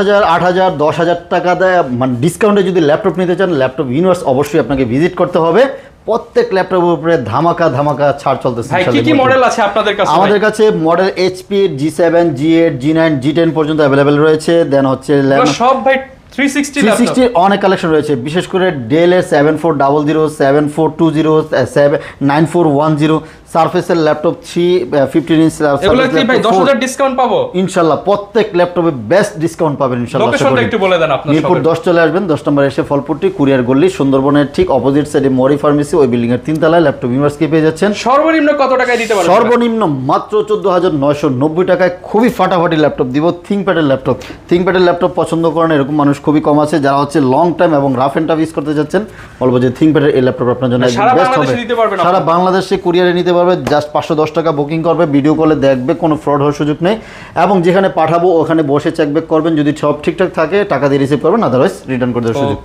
হাজার আট হাজার দশ হাজার টাকা দেয়। মানে ডিসকাউন্টে যদি ল্যাপটপ নিতে চান ল্যাপটপ ইউনিভার্স অবশ্যই আপনাকে ভিজিট করতে হবে। প্রত্যেক ল্যাপটপের উপরে ধামাকা ধামাকা ছাড় চলতেছে কি কি মডেল আছে আপনাদের কাছে আমাদের কাছে model HP G seven G eight G nine G ten পর্যন্ত অ্যাভেলেবেল রয়েছে। দেন হচ্ছে সব ভাই 360 থ্রি ল্যাপটপ সিক্সটির অনেক কালেকশন রয়েছে। বিশেষ করে ডেলের seven four double zero seven four two zero seven nine four one zero সার্ফেসের laptop three fifteen inch এগুলো কি ভাই 10000 ডিসকাউন্ট পাবো? ইনশাল্লাহ প্রত্যেক ল্যাপটপে বেস্ট ডিসকাউন্ট পাবেন ইনশাল্লাহ। একটু বলে দেন মিরপুর দশ চলে আসবেন দশ নম্বর এসে ফলপুরটি কুরিয়ার গল্লি সুন্দরবনের ঠিক অপোজিট সাইডে মরি ফার্মেসি ওই বিল্ডিং এর তিনতলায় ল্যাপটপ ইউনিভার্সকে পেয়ে যাচ্ছেন। সর্বনিম্ন কত টাকায় দিতে পারবেন? সর্বনিম্ন মাত্র চোদ্দ হাজার নয়শো নব্বই টাকায় খুবই ফাটাফাটি ল্যাপটপ দিব থিঙ্কপ্যাডের ল্যাপটপ। থিঙ্কপ্যাডের ল্যাপটপ পছন্দ করেন এরকম মানুষ খুবই কম আছে যারা হচ্ছে লং টাইম এবং রাফ এন্ড টাফ ইউজ করতে যাচ্ছেন বলব যে থিঙ্কপ্যাডের এই ল্যাপটপ আপনার জন্য সারা? বাংলাদেশে কুরিয়ারে নিতে পারবে জাস্ট পাঁচশো দশ টাকা বুকিং করবে ভিডিও কলে দেখবে কোনো ফ্রড হওয়ার সুযোগ নেই। এবং যেখানে পাঠাবো ওখানে বসে চেক ব্যাক করবেন যদি সব ঠিকঠাক থাকে টাকা দিয়ে রিসিভ করবেন আদারওয়াইজ রিটার্ন করে দেওয়ার সুযোগ